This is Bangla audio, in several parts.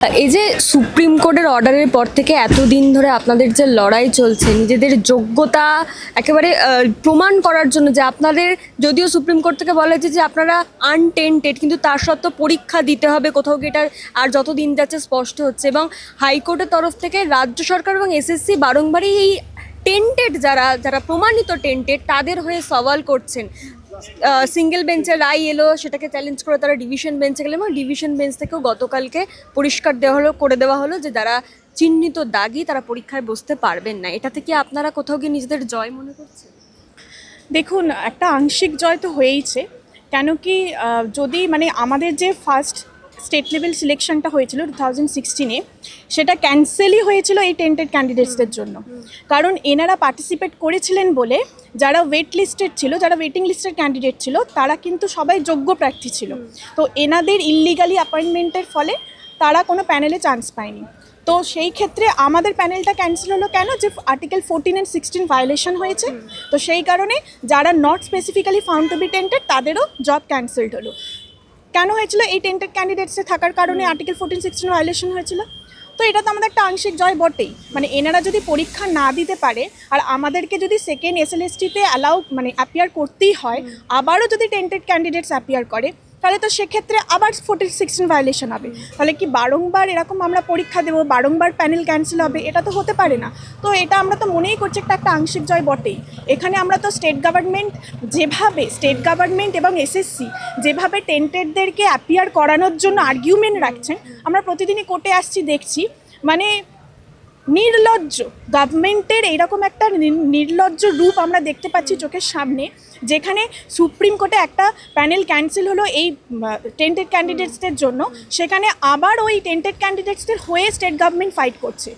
এই যে সুপ্রিম কোর্টের অর্ডারের পর থেকে এতদিন ধরে আপনাদের যে লড়াই চলছে, নিজেদের যোগ্যতা একেবারে প্রমাণ করার জন্য যে আপনাদের, যদিও সুপ্রিম কোর্ট থেকে বলা হয়েছে যে আপনারা আনটেন্টেড কিন্তু তার সত্ত্বেও পরীক্ষা দিতে হবে কোথাও গিয়ে, এটা আর যত দিন যাচ্ছে স্পষ্ট হচ্ছে এবং হাইকোর্টের তরফ থেকে রাজ্য সরকার এবং এসএসসি বারংবারই এই টেন্টেড যারা যারা প্রমাণিত টেন্টেড তাদের হয়ে সওয়াল করছেন। সিঙ্গেল বেঞ্চে রায় এলো, সেটাকে চ্যালেঞ্জ করে তারা ডিভিশন বেঞ্চে গেলেন এবং ডিভিশন বেঞ্চ থেকেও গতকালকে পরিষ্কার দেওয়া হলো, করে দেওয়া হলো যে যারা চিহ্নিত দাগি তারা পরীক্ষায় বসতে পারবেন না। এটা থেকে আপনারা কোথাও গিয়ে নিজেদের জয় মনে করছেন? দেখুন, একটা আংশিক জয় তো হয়েইছে। কেন কি যদি মানে আমাদের যে ফার্স্ট স্টেট লেভেল সিলেকশনটা হয়েছিল টু থাউজেন্ড সিক্সটিনে। সেটা ক্যান্সেলই হয়েছিল এই টেন্টেড ক্যান্ডিডেটসদের জন্য। কারণ এনারা পার্টিসিপেট করেছিলেন বলে যারা ওয়েট লিস্টেড ছিল, যারা ওয়েটিং লিস্টের ক্যান্ডিডেট ছিল, তারা কিন্তু সবাই যোগ্য প্রার্থী ছিল। তো এনাদের ইললিগালি অ্যাপয়েন্টমেন্টের ফলে তারা কোনো প্যানেলে চান্স পায়নি। তো সেই ক্ষেত্রে আমাদের প্যানেলটা ক্যান্সেল হলো কেন? যে article fourteen and sixteen violation হয়েছে। তো সেই কারণে যারা not specifically found to be tainted তাদেরও জব ক্যান্সেলড হলো। কেন হয়েছিল? এই টেন্টেড ক্যান্ডিডেটসে থাকার কারণে আর্টিকেল ফোরটিন সিক্সটিন ভায়োলেশন হয়েছিল? তো এটা তো আমাদের একটা আংশিক জয় বটেই। মানে এনারা যদি পরীক্ষা না দিতে পারে আর আমাদেরকে যদি সেকেন্ড এস এল এসটিতে অ্যালাউ মানে অ্যাপিয়ার করতেই হয় আবারও যদি টেন্টেড ক্যান্ডিডেটস অ্যাপিয়ার করে তাহলে তো সেক্ষেত্রে আবার ফোর্টি সিক্সটিন ভায়োলেশন হবে। তাহলে কি বারংবার এরকম আমরা পরীক্ষা দেবো, বারংবার প্যানেল ক্যান্সেল হবে? এটা তো হতে পারে না। তো এটা আমরা তো মনেই করছি একটা একটা আংশিক জয় বটেই। এখানে আমরা তো স্টেট গভর্নমেন্ট যেভাবে স্টেট গভর্নমেন্ট এবং এসএসসি যেভাবে টেন্টেডদেরকে অ্যাপিয়ার করানোর জন্য আর্গুমেন্ট রাখছেন, আমরা প্রতিদিনই কোর্টে আসছি, দেখছি। মানে নির্লজ্জ গভর্নমেন্টের এইরকম একটা নির্লজ্জ রূপ আমরা দেখতে পাচ্ছি চোখের সামনে। যেখানে সুপ্রিম কোর্টে একটা প্যানেল ক্যান্সেল হলো এই টেন্টেড ক্যান্ডিডেটসদের জন্য সেখানে আবার ওই টেন্টেড ক্যান্ডিডেটসদের হয়ে স্টেট গভর্নমেন্ট ফাইট করছে।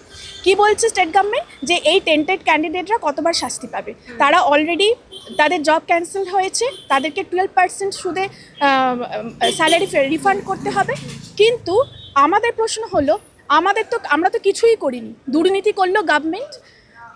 কি বলছে স্টেট গভর্নমেন্ট? যে এই টেন্টেড ক্যান্ডিডেটরা কতবার শাস্তি পাবে? তারা অলরেডি তাদের জব ক্যান্সেল হয়েছে তাদেরকে টুয়েলভ পার্সেন্ট সুদে স্যালারি রিফান্ড করতে হবে। কিন্তু আমাদের প্রশ্ন হলো আমাদের তো আমরা তো কিছুই করিনি। দুর্নীতি করল গভর্নমেন্ট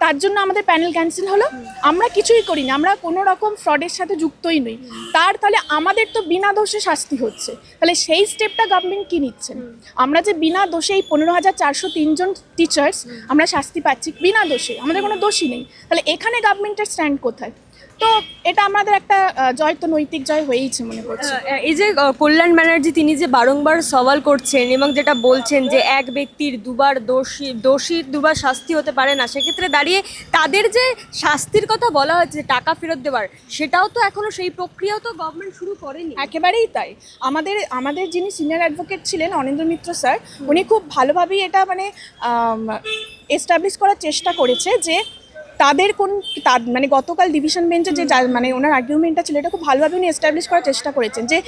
তার জন্য আমাদের প্যানেল ক্যান্সেল হলো। আমরা কিছুই করিনি, আমরা কোনো রকম ফ্রডের সাথে যুক্তই নই। তার তাহলে আমাদের তো বিনা দোষে শাস্তি হচ্ছে। তাহলে সেই স্টেপটা গভর্নমেন্ট কী নিচ্ছেন? আমরা যে বিনা দোষে এই পনেরো হাজার চারশো তিনজন টিচার্স আমরা শাস্তি পাচ্ছি বিনা দোষে, আমাদের কোনো দোষই নেই। তাহলে এখানে গভর্নমেন্টের স্ট্যান্ড কোথায়? তো এটা আমাদের একটা জয় তো নৈতিক জয় হয়েইছে মনে করছি। এই যে কল্যাণ ব্যানার্জি তিনি যে বারংবার সওয়াল করছেন এবং যেটা বলছেন যে এক ব্যক্তির দুবার দোষী দোষীর দুবার শাস্তি হতে পারে না সেক্ষেত্রে দাঁড়িয়ে তাদের যে শাস্তির কথা বলা হচ্ছে টাকা ফেরত দেওয়ার সেটাও তো এখনও সেই প্রক্রিয়াও তো গভর্নমেন্ট শুরু করেনি। একেবারেই তাই। আমাদের আমাদের যিনি সিনিয়র অ্যাডভোকেট ছিলেন অনিন্দ্র মিত্র স্যার উনি খুব ভালোভাবেই এটা মানে এস্টাবলিশ করার চেষ্টা করেছে যে তাদের কোন তা- মানে গতকাল ডিভিশন বেঞ্চে যে মানে ওনার আর্গুমেন্টটা ছিল, এটা খুব ভালোভাবে উনি এস্টাবলিশ করার চেষ্টা করেছেন যে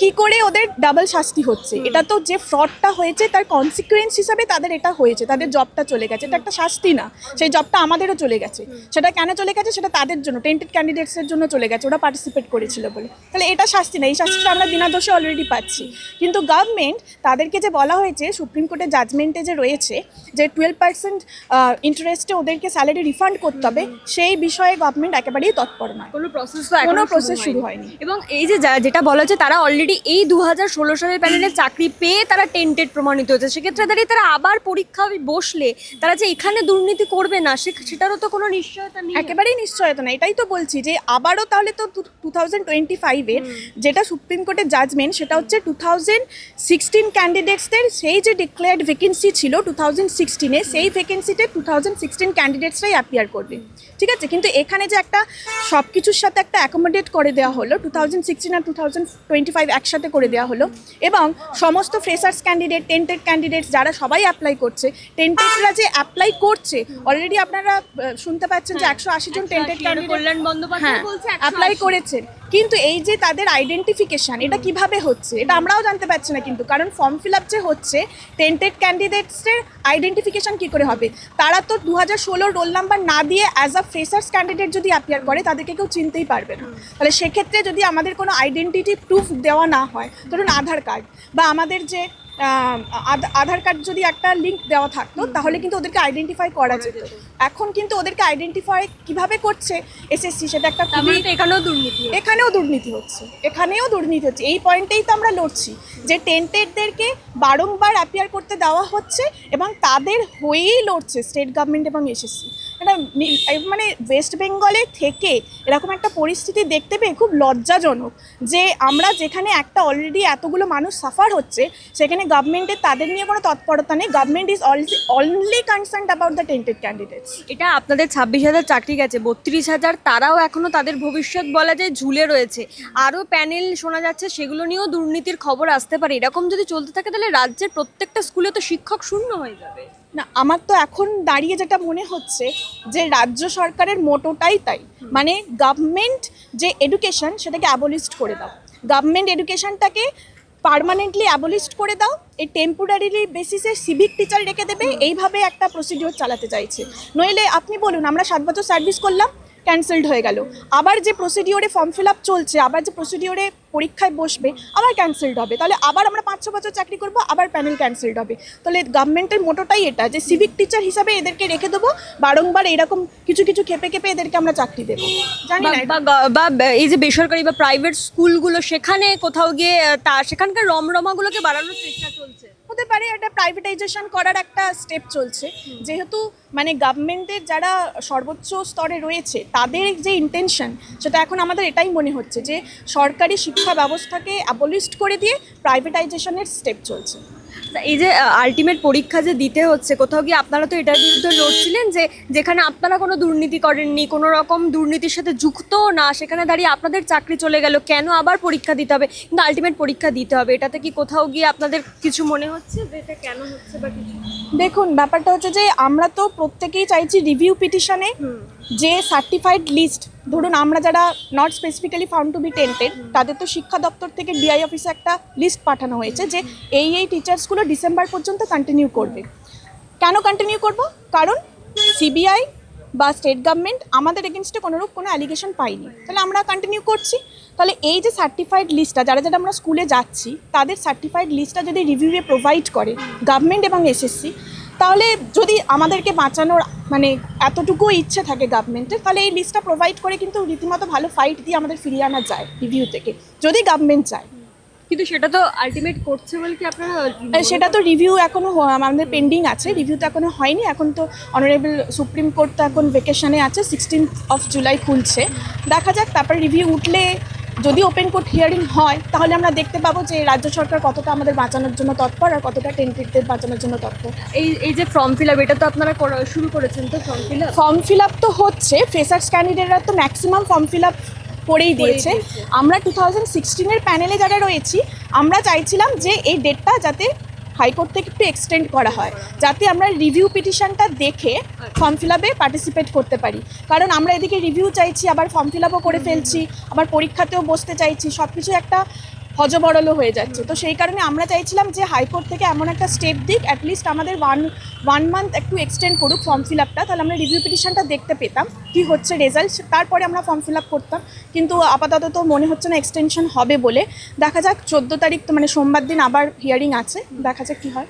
কি করে ওদের ডাবল শাস্তি হচ্ছে? এটা তো যে ফ্রডটা হয়েছে তার কনসিকুয়েন্স হিসাবে তাদের এটা হয়েছে তাদের জবটা চলে গেছে। এটা একটা শাস্তি না সেই জবটা আমাদেরও চলে গেছে। সেটা কেন চলে গেছে? সেটা তাদের জন্য টেন্টেড ক্যান্ডিডেটসের জন্য চলে গেছে ওরা পার্টিসিপেট করেছিল বলে। তাহলে এটা শাস্তি না এই শাস্তিটা আমরা বিনা দোষে অলরেডি পাচ্ছি। কিন্তু গভর্নমেন্ট তাদেরকে যে বলা হয়েছে সুপ্রিম কোর্টের জাজমেন্টে যে রয়েছে যে টুয়েলভ পার্সেন্ট ইন্টারেস্টে ওদেরকে স্যালারি রিফান্ড করতে হবে সেই বিষয়ে গভর্নমেন্ট একেবারেই তৎপর নয়। কোনো প্রসেস কোনো প্রসেস শুরু হয়নি। এবং এই যে যেটা বলা হচ্ছে তারা অলরেডি এই দু হাজার ষোলো সালের প্যানেলে চাকরি পেয়ে তারা টেন্টেড প্রমাণিত হয়েছে। সেক্ষেত্রে দাঁড়িয়ে তারা আবার পরীক্ষা বসলে তারা যে এখানে দুর্নীতি করবে না সে সেটারও তো কোনো নিশ্চয়তা নেই। একেবারেই নিশ্চয়তা না এটাই তো বলছি যে আবারও তাহলে তো টু থাউজেন্ড টোয়েন্টি ফাইভের যেটা সুপ্রিম কোর্টের জাজমেন্ট সেটা হচ্ছে টু থাউজেন্ড সিক্সটিন ক্যান্ডিডেটসদের সেই যে ডিক্লেয়ার্ড ভ্যাকেন্সি ছিল টু থাউজেন্ড সিক্সটিনে সেই ভ্যাকেন্সিতে টু থাউজেন্ড সিক্সটিন ক্যান্ডিডেটসরাই অ্যাপিয়ার করবে। ঠিক আছে? কিন্তু এখানে যে একটা সব কিছুর সাথে একটা অ্যাকোমোডেট করে দেওয়া হলো টু থাউজেন্ড সিক্সটিন আর টু থাউজেন্ড টোয়েন্টি ফাইভ একসাথে করে দেওয়া হলো। এবং সমস্ত ফ্রেশার্স ক্যান্ডিডেট টেন্টেড ক্যান্ডিডেটস যারা সবাই অ্যাপ্লাই করছে টেন্টেডরা যে অ্যাপ্লাই করছে অলরেডি আপনারা শুনতে পাচ্ছেন যে একশো আশি জন টেন্টেড ক্যান্ডিডেট কল্যাণ হ্যাঁ বন্দ্যোপাধ্যায় অ্যাপ্লাই করেছেন। কিন্তু এই যে তাদের আইডেন্টিফিকেশান এটা কীভাবে হচ্ছে? এটা আমরাও জানতে পারছি না কিন্তু কারণ ফর্ম ফিল আপ যে হচ্ছে টেন্টেড ক্যান্ডিডেটসের আইডেন্টিফিকেশান কী করে হবে? তারা তো দু হাজার ষোলোর রোল নাম্বার না দিয়ে অ্যাজ আ ফ্রেশার্স ক্যান্ডিডেট যদি অ্যাপিয়ার করে তাদেরকে কেউ চিনতেই পারবে না। তাহলে সেক্ষেত্রে যদি আমাদের কোনো আইডেন্টিটি প্রুফ দেওয়া না হয় ধরুন আধার কার্ড বা আমাদের যে আধার কার্ড যদি একটা লিঙ্ক দেওয়া থাকতো তাহলে কিন্তু ওদেরকে আইডেন্টিফাই করা যেত। এখন কিন্তু ওদেরকে আইডেন্টিফাই কীভাবে করছে এসএসসি সেটা একটা মানে খুবই এখানেও দুর্নীতি এখানেও দুর্নীতি হচ্ছে। এখানেও দুর্নীতি হচ্ছে। এই পয়েন্টেই তো আমরা লড়ছি যে টেন্টেডদেরকে বারংবার অ্যাপিয়ার করতে দেওয়া হচ্ছে এবং তাদের হয়েই লড়ছে স্টেট গভর্নমেন্ট এবং এসএসসি এটা মানে ওয়েস্ট বেঙ্গলে থেকে এরকম একটা পরিস্থিতি দেখতে পেয়ে খুব লজ্জাজনক যে আমরা যেখানে একটা অলরেডি এতগুলো মানুষ সাফার হচ্ছে, সেখানে গভর্নমেন্টের তাদের নিয়ে কোনো তৎপরতা নেই। Government is only concern about the tainted candidates এটা আপনাদের ছাব্বিশ হাজার চাকরি গেছে, বত্রিশ হাজার তারাও এখনও তাদের ভবিষ্যৎ বলা যায় ঝুলে রয়েছে। আরও প্যানেল শোনা যাচ্ছে, সেগুলো নিয়েও দুর্নীতির খবর আসতে পারে। এরকম যদি চলতে থাকে, তাহলে রাজ্যের প্রত্যেকটা স্কুলে তো শিক্ষক শূন্য হয়ে যাবে। না আমার তো এখন দাঁড়িয়ে যেটা মনে হচ্ছে যে রাজ্য সরকারের মোটোটাই তাই। মানে গভর্নমেন্ট যে এডুকেশন সেটাকে অ্যাবলিস্ট করে দাও। গভর্নমেন্ট এডুকেশনটাকে পার্মানেন্টলি অ্যাবলিস্ট করে দাও এই টেম্পোরারিলি বেসিসে সিভিক টিচার রেখে দেবে এইভাবে একটা প্রসিডিওর চালাতে চাইছে। নইলে আপনি বলুন আমরা সাত বছর সার্ভিস করলাম ক্যান্সেলড হয়ে গেল। আবার যে প্রসিডিওরে ফর্ম ফিল আপ চলছে আবার যে প্রসিডিওরে পরীক্ষায় বসবে, আবার ক্যান্সেলড হবে। তাহলে আবার আমরা পাঁচ ছ বছর চাকরি করব, আবার প্যানেল ক্যান্সেলড হবে। তাহলে গভর্নমেন্টের মোটোটাই এটা, যে সিভিক টিচার হিসাবে এদেরকে রেখে দেবো, বারংবার এরকম কিছু কিছু খেপে খেপে এদেরকে আমরা চাকরি দেবো। জানি না বা- এই যে বেসরকারি বা প্রাইভেট স্কুলগুলো সেখানে কোথাও গিয়ে তা, সেখানকার রমরমাগুলোকে বাড়ানোর চেষ্টা চলছে। হতে পারে, একটা প্রাইভেটাইজেশন করার একটা স্টেপ চলছে। যেহেতু মানে গভর্নমেন্টের যারা সর্বোচ্চ স্তরে রয়েছে, তাদের যে ইন্টেনশন সেটা এখন আমাদের এটাই মনে হচ্ছে যে সরকারি শিক্ষা ব্যবস্থাকে অ্যাবলিস্ট করে দিয়ে প্রাইভেটাইজেশনের স্টেপ চলছে। এই যে আলটিমেট পরীক্ষা যে দিতে হচ্ছে কোথাও গিয়ে আপনারা তো এটার বিরুদ্ধে লড়ছিলেন যে যেখানে আপনারা কোনো দুর্নীতি করেননি কোনো রকম দুর্নীতির সাথে যুক্ত না সেখানে দাঁড়িয়ে আপনাদের চাকরি চলে গেল কেন আবার পরীক্ষা দিতে হবে? কিন্তু আলটিমেট পরীক্ষা দিতে হবে এটাতে কি কোথাও গিয়ে আপনাদের কিছু মনে হচ্ছে যে এটা কেন হচ্ছে বা কিছু? দেখুন ব্যাপারটা হচ্ছে যে আমরা তো প্রত্যেকেই চাইছি রিভিউ পিটিশনে যে সার্টিফাইড লিস্ট ধরুন, আমরা যারা not specifically found to be tainted তাদের তো শিক্ষা দপ্তর থেকে ডিআই অফিসে একটা লিস্ট পাঠানো হয়েছে যে এই এই টিচার্সগুলো ডিসেম্বর পর্যন্ত কন্টিনিউ করবে। কেন কন্টিনিউ করব? কারণ সিবিআই বা স্টেট গভর্নমেন্ট আমাদের এগেনস্টে কোনোরূপ কোনো অ্যালিগেশন পাইনি তাহলে আমরা কন্টিনিউ করছি। তাহলে এই যে সার্টিফাইড লিস্টটা যারা যারা আমরা স্কুলে যাচ্ছি, তাদের সার্টিফাইড লিস্টটা যদি রিভিউয়ে প্রোভাইড করে গভর্নমেন্ট এবং এসএসসি তাহলে যদি আমাদেরকে বাঁচানোর মানে এতটুকু ইচ্ছে থাকে গভর্নমেন্টের তাহলে এই লিস্টটা প্রোভাইড করে কিন্তু রীতিমতো ভালো ফাইট দিয়ে আমাদের ফিরিয়ে আনা যায় রিভিউ থেকে যদি গভর্নমেন্ট চায়। কিন্তু সেটা তো আলটিমেট করছে বলে কি আপনারা সেটা তো রিভিউ এখনও আমাদের পেন্ডিং আছে রিভিউ তো এখনও হয়নি এখন তো অনারেবল সুপ্রিম কোর্ট তো এখন ভেকেশনে আছে সিক্সটিন অফ জুলাই খুলছে। দেখা যাক তারপর রিভিউ উঠলে যদি ওপেন কোর্ট হিয়ারিং হয় তাহলে আমরা দেখতে পাবো যে রাজ্য সরকার কতটা আমাদের বাঁচানোর জন্য তৎপর আর কতটা টেন্টেডদের বাঁচানোর জন্য তৎপর। এই এই যে ফর্ম ফিল আপ এটা তো আপনারা শুরু করেছেন তো form fill up form fill up তো হচ্ছে ফ্রেশার্স ক্যান্ডিডেটরা তো ম্যাক্সিমাম ফর্ম ফিল আপ করেই দিয়েছে। দিয়েছে। আমরা টু থাউজেন্ড সিক্সটিনের প্যানেলে যারা রয়েছি আমরা চাইছিলাম যে এই ডেটটা যাতে হাইকোর্ট থেকে একটু এক্সটেন্ড করা হয়, যাতে আমরা রিভিউ পিটিশনটা দেখে ফর্ম ফিল আপে পার্টিসিপেট করতে পারি। কারণ আমরা এদিকে রিভিউ চাইছি, আবার ফর্ম ফিল আপও করে ফেলছি, আবার পরীক্ষাতেও বসতে চাইছি সব কিছু একটা হজবরল হয়ে যাচ্ছে। তো সেই কারণে আমরা চাইছিলাম যে হাইকোর্ট থেকে এমন একটা স্টেপ দিক অ্যাটলিস্ট আমাদের ওয়ান ওয়ান মান্থ একটু এক্সটেন্ড করুক ফর্ম ফিল আপটা তাহলে আমরা রিভিউ পিটিশনটা দেখতে পেতাম, কি হচ্ছে রেজাল্ট তারপরে আমরা ফর্ম ফিল আপ করতাম। কিন্তু আপাতত তো মনে হচ্ছে না এক্সটেনশন হবে বলে। দেখা যাক, চোদ্দ তারিখ তো মানে সোমবার দিন আবার হিয়ারিং আছে, দেখা যাক কী হয়।